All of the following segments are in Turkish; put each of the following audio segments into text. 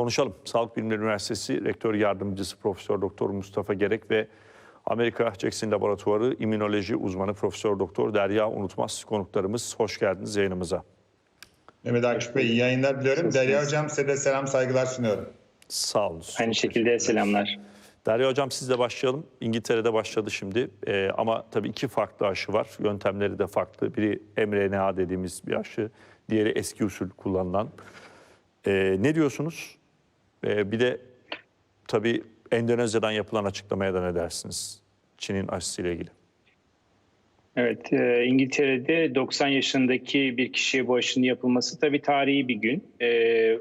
Konuşalım. Sağlık Bilimleri Üniversitesi Rektör Yardımcısı Profesör Doktor Mustafa Gerek ve Amerika Jackson Laboratuvarı İmmünoloji uzmanı Profesör Doktor Derya Unutmaz konuklarımız. Hoş geldiniz yayınımıza. Mehmet Akif Bey iyi yayınlar diliyorum. Derya Hocam size de selam saygılar sunuyorum. Sağ olun. Aynı şekilde selamlar. Derya Hocam sizle başlayalım. İngiltere'de başladı şimdi Ee, ama tabii iki farklı aşı var. Yöntemleri de farklı. Biri mRNA dediğimiz bir aşı, diğeri eski usul kullanılan. Ee, ne diyorsunuz? Ee, bir de tabii Endonezya'dan yapılan açıklamaya da ne dersiniz? Çin'in aşısıyla ilgili. Evet, e, İngiltere'de 90 yaşındaki bir kişiye bu aşının yapılması tabii tarihi bir gün. E,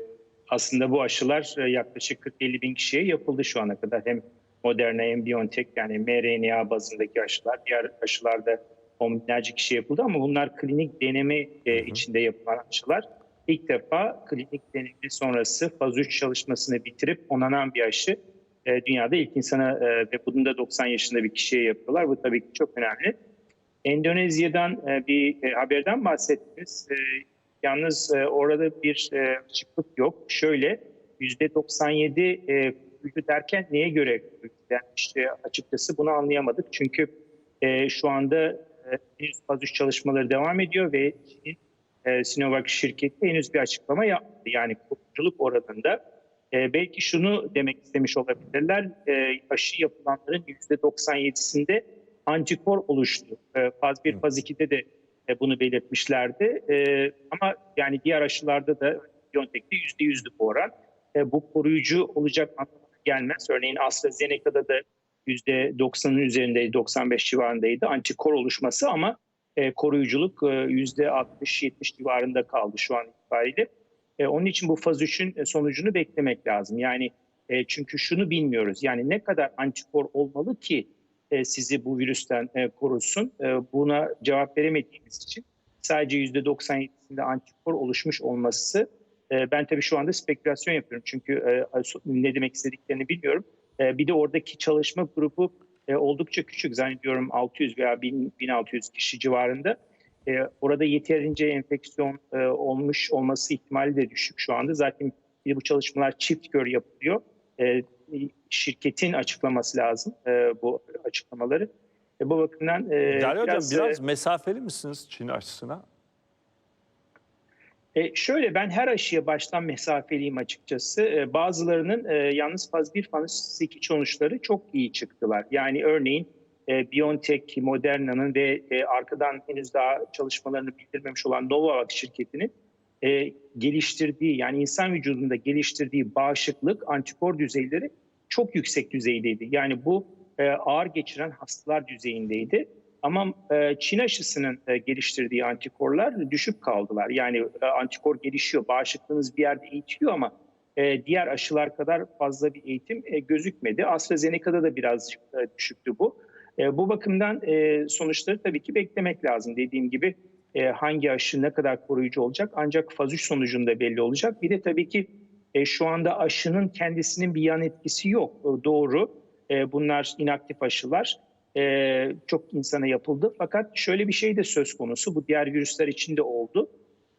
aslında bu aşılar e, yaklaşık 40-50 bin kişiye yapıldı şu ana kadar. Hem Moderna hem BioNTech yani mRNA bazındaki aşılar, diğer aşılarda on binlerce kişiye yapıldı ama bunlar klinik deneme e, içinde yapılan aşılar. İlk defa klinik deneme sonrası faz 3 çalışmasını bitirip onanan bir aşı e, dünyada ilk insana e, ve bunu da 90 yaşında bir kişiye yapıyorlar. Bu tabii ki çok önemli. Endonezya'dan e, bir e, haberden bahsettiniz. E, Yalnız e, orada bir e, açıklık yok. Şöyle %97 e, koruyucu derken neye göre denmiş e, açıkçası bunu anlayamadık. Çünkü e, şu anda e, henüz faz 3 çalışmaları devam ediyor ve Çin'in e, Sinovac şirketi henüz bir açıklama yapmadı. Yani koruyuculuk oranında e, belki şunu demek istemiş olabilirler. E, aşı yapılanların %97'sinde antikor oluştu. E, faz 1, faz 2'de de e, bunu belirtmişlerdi. E, ama yani diğer aşılarda da BioNTech'te %100'lü bu oran. E, bu koruyucu olacak anlamına gelmez. Örneğin AstraZeneca'da da %90'ın üzerindeydi, 95 civarındaydı antikor oluşması ama e, koruyuculuk e, %60-70 civarında kaldı şu an itibariyle. E, onun için bu faz 3'ün sonucunu beklemek lazım. Yani e, çünkü şunu bilmiyoruz. Yani ne kadar antikor olmalı ki e, sizi bu virüsten e, korusun? E, buna cevap veremediğimiz için sadece %97'sinde antikor oluşmuş olması e, ben tabii şu anda spekülasyon yapıyorum. Çünkü e, ne demek istediklerini bilmiyorum. E, bir de oradaki çalışma grubu e, oldukça küçük. Zannediyorum 600 veya 1000, 1600 kişi civarında. E, orada yeterince enfeksiyon e, olmuş olması ihtimali de düşük şu anda. Zaten bu çalışmalar çift gör yapılıyor. E, şirketin açıklaması lazım e, bu açıklamaları. E, bu bakımdan e, biraz, Hocam biraz e, mesafeli misiniz Çin aşısına? E, şöyle ben her aşıya baştan mesafeliyim açıkçası. E, bazılarının e, yalnız faz 1 faz 2 sonuçları çok iyi çıktılar. Yani örneğin e, BioNTech, Moderna'nın ve e, arkadan henüz daha çalışmalarını bildirmemiş olan Novavax şirketinin e, geliştirdiği yani insan vücudunda geliştirdiği bağışıklık, antikor düzeyleri çok yüksek düzeydeydi. Yani bu e, ağır geçiren hastalar düzeyindeydi. Ama e, Çin aşısının e, geliştirdiği antikorlar düşük kaldılar. Yani e, antikor gelişiyor, bağışıklığınız bir yerde eğitiliyor ama diğer aşılar kadar fazla bir eğitim gözükmedi. AstraZeneca'da da biraz e, düşüktü bu. Bu bakımdan sonuçları tabii ki beklemek lazım. Dediğim gibi hangi aşı ne kadar koruyucu olacak ancak faz 3 sonucunda belli olacak. Bir de tabii ki şu anda aşının kendisinin bir yan etkisi yok. Doğru. Bunlar inaktif aşılar. E, çok insana yapıldı. Fakat şöyle bir şey de söz konusu. Bu diğer virüsler için de oldu.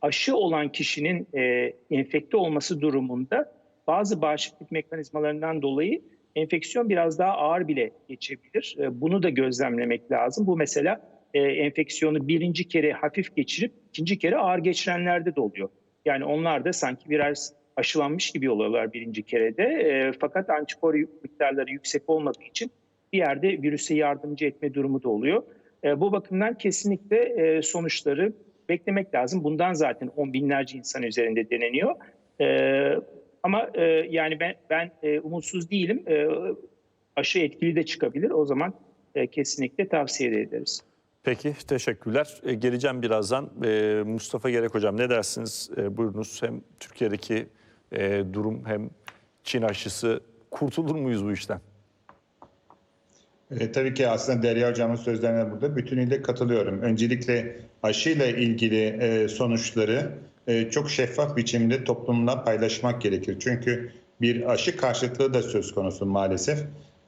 Aşı olan kişinin e, enfekte olması durumunda bazı bağışıklık mekanizmalarından dolayı enfeksiyon biraz daha ağır bile geçebilir. E, bunu da gözlemlemek lazım. Bu mesela e, enfeksiyonu birinci kere hafif geçirip ikinci kere ağır geçirenlerde de oluyor. Yani onlar da sanki biraz aşılanmış gibi oluyorlar birinci kerede. E, fakat antikor miktarları yüksek olmadığı için bir yerde virüse yardımcı etme durumu da oluyor. E, bu bakımdan kesinlikle e, sonuçları beklemek lazım. Bundan zaten on binlerce insan üzerinde deneniyor. E, ama e, yani ben ben e, umutsuz değilim. E, aşı etkili de çıkabilir. O zaman e, kesinlikle tavsiye ederiz. Peki teşekkürler. E, geleceğim birazdan. E, Mustafa Gerek Hocam ne dersiniz? E, buyurunuz hem Türkiye'deki e, durum hem Çin aşısı kurtulur muyuz bu işten? E, tabii ki aslında Derya Hocam'ın sözlerine burada bütünüyle katılıyorum. Öncelikle aşıyla ilgili e, sonuçları e, çok şeffaf biçimde toplumla paylaşmak gerekir. Çünkü bir aşı karşıtlığı da söz konusu maalesef.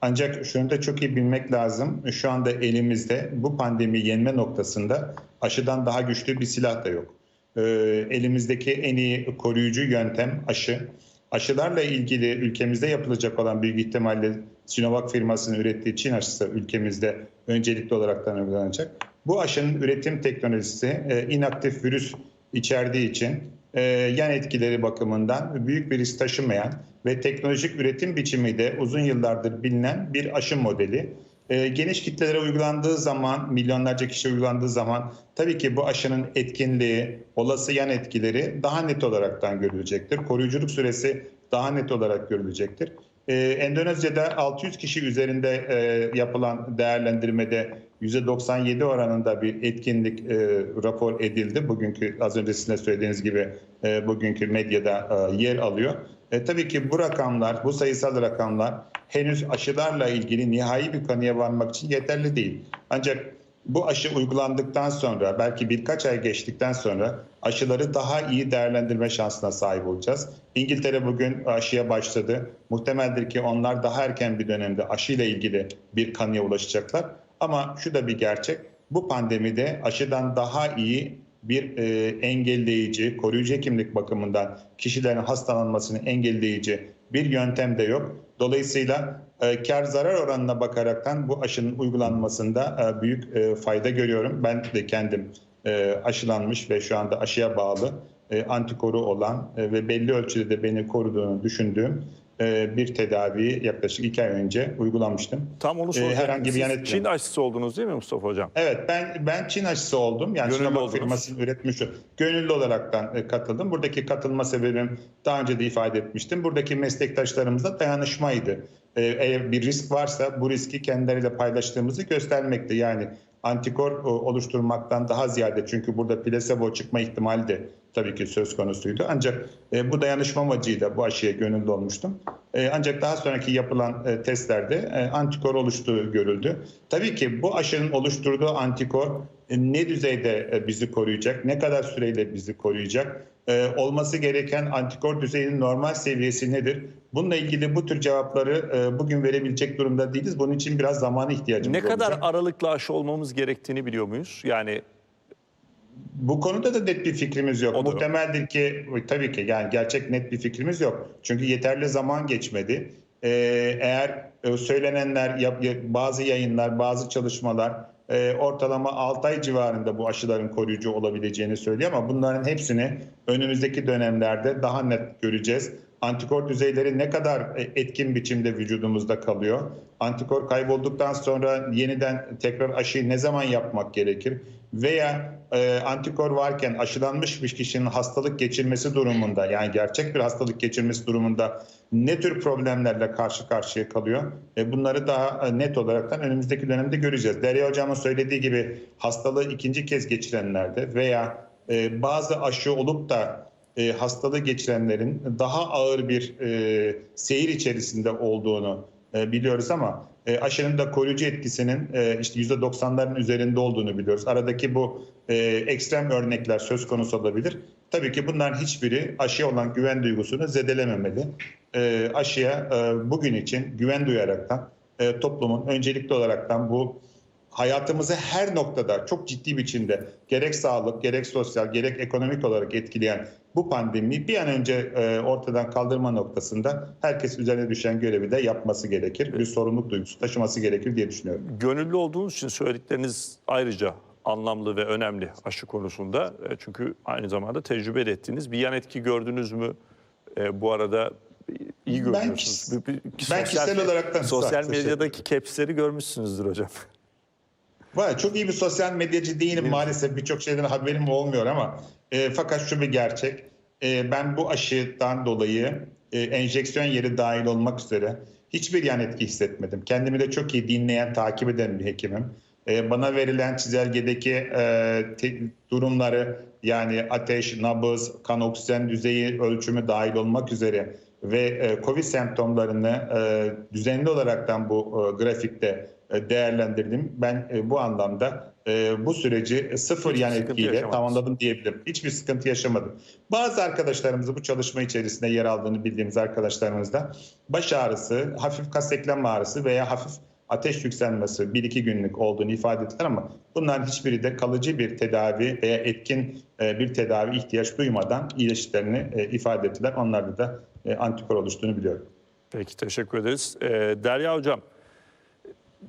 Ancak şunu da çok iyi bilmek lazım. Şu anda elimizde bu pandemi yenme noktasında aşıdan daha güçlü bir silah da yok. E, elimizdeki en iyi koruyucu yöntem aşı. aşılarla ilgili ülkemizde yapılacak olan büyük ihtimalle Sinovac firmasının ürettiği Çin aşısı ülkemizde öncelikli olarak uygulanacak. Bu aşının üretim teknolojisi e, inaktif virüs içerdiği için e, yan etkileri bakımından büyük bir risk taşımayan ve teknolojik üretim biçimi de uzun yıllardır bilinen bir aşı modeli. E, geniş kitlelere uygulandığı zaman, milyonlarca kişi uygulandığı zaman tabii ki bu aşının etkinliği, olası yan etkileri daha net olaraktan görülecektir. Koruyuculuk süresi daha net olarak görülecektir. Ee, Endonezya'da 600 kişi üzerinde e, yapılan değerlendirmede %97 oranında bir etkinlik e, rapor edildi. Bugünkü az önce sizin söylediğiniz gibi e, bugünkü medyada e, yer alıyor. E, tabii ki bu rakamlar, bu sayısal rakamlar henüz aşılarla ilgili nihai bir kanıya varmak için yeterli değil. Ancak bu aşı uygulandıktan sonra belki birkaç ay geçtikten sonra aşıları daha iyi değerlendirme şansına sahip olacağız. İngiltere bugün aşıya başladı. Muhtemeldir ki onlar daha erken bir dönemde aşıyla ilgili bir kanıya ulaşacaklar. Ama şu da bir gerçek. Bu pandemide aşıdan daha iyi bir e, engelleyici, koruyucu hekimlik bakımından kişilerin hastalanmasını engelleyici bir yöntem de yok. Dolayısıyla e, kar zarar oranına bakaraktan bu aşının uygulanmasında e, büyük e, fayda görüyorum. Ben de kendim aşılanmış ve şu anda aşıya bağlı antikoru olan ve belli ölçüde de beni koruduğunu düşündüğüm bir tedaviyi yaklaşık iki ay önce uygulamıştım. Tam onu Ee, soracaktım. herhangi bir yan Çin aşısı oldunuz değil mi Mustafa Hocam? Evet ben ben Çin aşısı oldum. Yani Gönüllü Sinovac firmasının üretmiş gönüllü olaraktan e, katıldım. Buradaki katılma sebebim daha önce de ifade etmiştim. Buradaki meslektaşlarımızla dayanışmaydı. E, Eğer bir risk varsa bu riski kendileriyle paylaştığımızı göstermekti. Yani antikor e, oluşturmaktan daha ziyade çünkü burada plasebo çıkma ihtimali de tabii ki söz konusuydu. Ancak e, bu dayanışma amacıyla bu aşıya gönüllü olmuştum. E, ancak daha sonraki yapılan e, testlerde e, antikor oluştuğu görüldü. Tabii ki bu aşının oluşturduğu antikor e, ne düzeyde e, bizi koruyacak, ne kadar süreyle bizi koruyacak, e, olması gereken antikor düzeyinin normal seviyesi nedir? Bununla ilgili bu tür cevapları e, bugün verebilecek durumda değiliz. Bunun için biraz zamana ihtiyacımız Ne kadar olacak. aralıklı aşı olmamız gerektiğini biliyor muyuz? Yani Bu konuda da net bir fikrimiz yok. O. Muhtemeldir ki tabii ki yani gerçek net bir fikrimiz yok. Çünkü yeterli zaman geçmedi. Ee, eğer e, söylenenler, bazı yayınlar, bazı çalışmalar e, ortalama 6 ay civarında bu aşıların koruyucu olabileceğini söylüyor ama bunların hepsini önümüzdeki dönemlerde daha net göreceğiz. Antikor düzeyleri ne kadar e, etkin biçimde vücudumuzda kalıyor? Antikor kaybolduktan sonra yeniden tekrar aşıyı ne zaman yapmak gerekir? Veya e, antikor varken aşılanmış bir kişinin hastalık geçirmesi durumunda yani gerçek bir hastalık geçirmesi durumunda ne tür problemlerle karşı karşıya kalıyor? E, bunları daha e, net olaraktan önümüzdeki dönemde göreceğiz. Derya Hocam'ın söylediği gibi hastalığı ikinci kez geçirenlerde veya e, bazı aşı olup da e, hastalığı geçirenlerin daha ağır bir e, seyir içerisinde olduğunu e, biliyoruz ama e, aşının da koruyucu etkisinin e, işte %90'ların üzerinde olduğunu biliyoruz. Aradaki bu e, ekstrem örnekler söz konusu olabilir. Tabii ki bunların hiçbiri aşıya olan güven duygusunu zedelememeli. E, aşıya e, bugün için güven duyaraktan e, toplumun öncelikli olaraktan bu hayatımızı her noktada çok ciddi biçimde gerek sağlık, gerek sosyal, gerek ekonomik olarak etkileyen bu pandemiyi bir an önce e, ortadan kaldırma noktasında herkes üzerine düşen görevi de yapması gerekir. Bir sorumluluk duygusu taşıması gerekir diye düşünüyorum. gönüllü olduğunuz için söyledikleriniz ayrıca anlamlı ve önemli aşı konusunda. E, Çünkü aynı zamanda tecrübe ettiğiniz bir yan etki gördünüz mü? E, bu arada iyi Ben Bir- bir- ben kişisel olaraktan sosyal sağ- medyadaki capsleri görmüşsünüzdür hocam. Vay, çok iyi bir sosyal medyacı değilim maalesef birçok şeyden haberim olmuyor ama e, fakat şu bir gerçek. E, ben bu aşıdan dolayı e, enjeksiyon yeri dahil olmak üzere hiçbir yan etki hissetmedim. Kendimi de çok iyi dinleyen, takip eden bir hekimim. E, bana verilen çizelgedeki e, te- durumları yani ateş, nabız, kan oksijen düzeyi ölçümü dahil olmak üzere ve e, COVID semptomlarını e, düzenli olaraktan bu e, grafikte değerlendirdim. Ben bu anlamda bu süreci sıfır Hiçbir yan etkiyle tamamladım diyebilirim. Hiçbir sıkıntı yaşamadım. Bazı arkadaşlarımızı bu çalışma içerisinde yer aldığını bildiğimiz arkadaşlarımızda baş ağrısı, hafif kas eklem ağrısı veya hafif ateş yükselmesi 1-2 günlük olduğunu ifade ettiler ama bunların hiçbiri de kalıcı bir tedavi veya etkin bir tedavi ihtiyaç duymadan iyileştiklerini ifade ettiler. Onlarda da e, antikor oluştuğunu biliyorum. Peki teşekkür ederiz. Ee, Derya Hocam,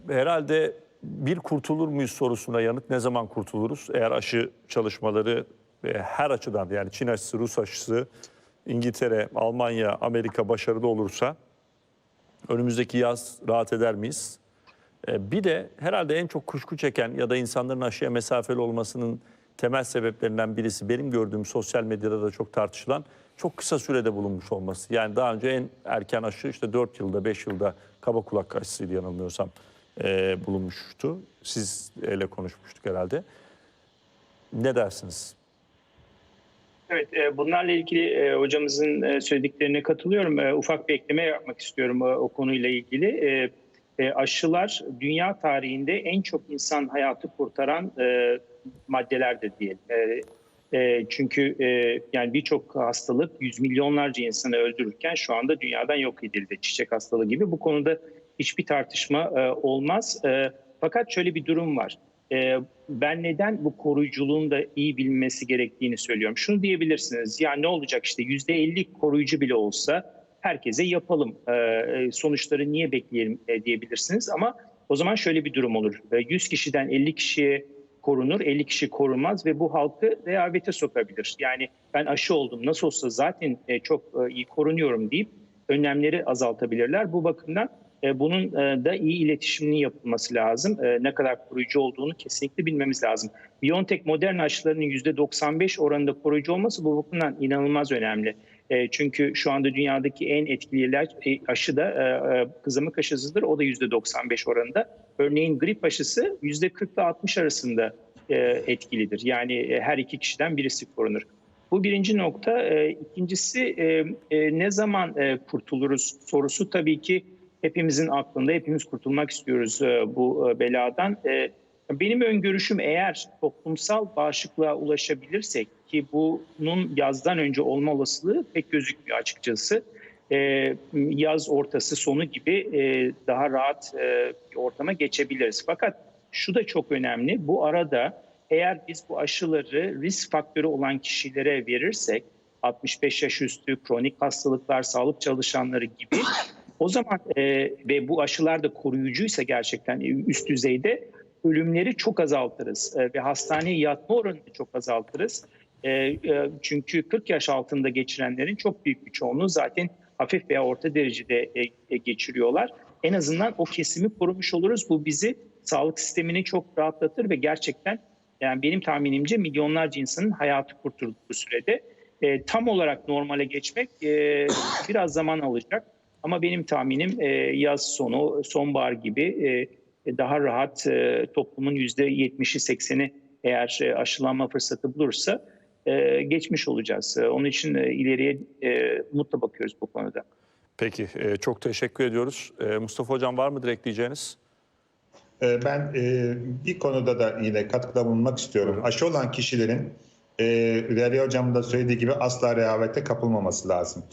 herhalde bir kurtulur muyuz sorusuna yanıt ne zaman kurtuluruz? Eğer aşı çalışmaları e, her açıdan yani Çin aşısı, Rus aşısı, İngiltere, Almanya, Amerika başarılı olursa önümüzdeki yaz rahat eder miyiz? Ee, Bir de herhalde en çok kuşku çeken ya da insanların aşıya mesafeli olmasının temel sebeplerinden birisi benim gördüğüm sosyal medyada da çok tartışılan çok kısa sürede bulunmuş olması. Yani daha önce en erken aşı işte 4 yılda 5 yılda kaba kulak aşısıydı yanılmıyorsam e, bulunmuştu. Sizle konuşmuştuk herhalde. Ne dersiniz? Evet, e, bunlarla ilgili e, hocamızın e, söylediklerine katılıyorum. Ufak bir ekleme yapmak istiyorum e, o konuyla ilgili. Aşılar dünya tarihinde en çok insan hayatı kurtaran maddelerdir diyelim. E, e, Çünkü e, yani birçok hastalık yüz milyonlarca insanı öldürürken şu anda dünyadan yok edildi. Çiçek hastalığı gibi. Bu konuda hiçbir tartışma e, olmaz. E, Fakat şöyle bir durum var. E, ben neden bu koruyuculuğun da iyi bilinmesi gerektiğini söylüyorum. Şunu diyebilirsiniz. Ya ne olacak işte %50 koruyucu bile olsa herkese yapalım. E, sonuçları niye bekleyelim e, diyebilirsiniz. Ama o zaman şöyle bir durum olur. E, 100 kişiden 50 kişiye korunur, 50 kişi korunmaz ve bu halkı rehavete sokabilir. Yani ben aşı oldum nasıl olsa zaten e, çok e, iyi korunuyorum deyip önlemleri azaltabilirler. Bu bakımdan e, bunun da iyi iletişiminin yapılması lazım. Ne kadar koruyucu olduğunu kesinlikle bilmemiz lazım. BioNTech modern aşılarının %95 oranında koruyucu olması bu bakımdan inanılmaz önemli. E, Çünkü şu anda dünyadaki en etkili ilaç e, aşı da e, e, kızamık aşısıdır. O da %95 oranında. Örneğin grip aşısı %40 ile 60 arasında e, etkilidir. Yani e, her iki kişiden birisi korunur. Bu birinci nokta. E, İkincisi e, e, ne zaman e, kurtuluruz sorusu tabii ki hepimizin aklında. Hepimiz kurtulmak istiyoruz e, bu e, beladan. E, Benim öngörüşüm eğer toplumsal bağışıklığa ulaşabilirsek ki bunun yazdan önce olma olasılığı pek gözükmüyor açıkçası. E, Yaz ortası sonu gibi e, daha rahat e, bir ortama geçebiliriz. Fakat şu da çok önemli. Bu arada eğer biz bu aşıları risk faktörü olan kişilere verirsek 65 yaş üstü, kronik hastalıklar, sağlık çalışanları gibi o zaman ve bu aşılar da koruyucuysa gerçekten üst düzeyde ölümleri çok azaltırız ve hastaneye yatma oranını çok azaltırız. E, e, çünkü 40 yaş altında geçirenlerin çok büyük bir çoğunluğu zaten hafif veya orta derecede e, e, geçiriyorlar. En azından o kesimi korumuş oluruz. Bu bizi sağlık sistemini çok rahatlatır ve gerçekten yani benim tahminimce milyonlarca insanın hayatı kurtulduğu sürede e, tam olarak normale geçmek e, biraz zaman alacak. Ama benim tahminim e, yaz sonu, sonbahar gibi e, daha rahat e, toplumun %70'i 80'i eğer e, aşılanma fırsatı bulursa e, geçmiş olacağız. E, onun için e, ileriye e, umutla bakıyoruz bu konuda. Peki e, çok teşekkür ediyoruz. E, Mustafa Hocam var mıdır ekleyeceğiniz? Ee, Ben e, bir konuda da yine katkıda bulunmak istiyorum. Aşı olan kişilerin e, Hocam'ın da söylediği gibi asla rehavete kapılmaması lazım.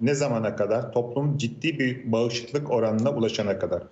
Ne zamana kadar? Toplum ciddi bir bağışıklık oranına ulaşana kadar.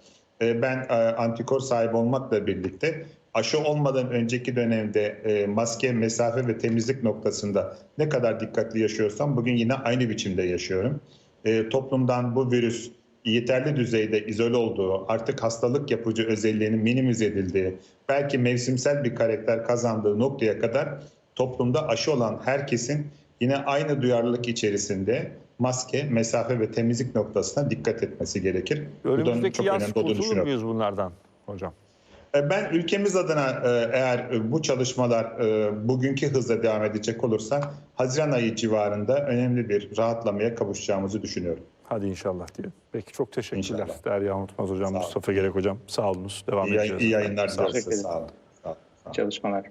Ben antikor sahibi olmakla birlikte aşı olmadan önceki dönemde e, maske, mesafe ve temizlik noktasında ne kadar dikkatli yaşıyorsam bugün yine aynı biçimde yaşıyorum. E, Toplumdan bu virüs yeterli düzeyde izole olduğu, artık hastalık yapıcı özelliğinin minimize edildiği, belki mevsimsel bir karakter kazandığı noktaya kadar toplumda aşı olan herkesin yine aynı duyarlılık içerisinde maske, mesafe ve temizlik noktasına dikkat etmesi gerekir. Önümüzdeki çok yaz kurtulur muyuz bunlardan hocam? E, Ben ülkemiz adına e, eğer e, bu çalışmalar bugünkü hızla devam edecek olursa Haziran ayı civarında önemli bir rahatlamaya kavuşacağımızı düşünüyorum. Hadi inşallah diyelim. Peki çok teşekkürler İnşallah. Derya Unutmaz Hocam. Mustafa Gerek Hocam. Sağ olunuz. Devam İyi, edeceğiz. iyi yayınlar Sağ olun. diliyoruz. Sağ olun. Sağ olun. Sağ olun. Çalışmalar.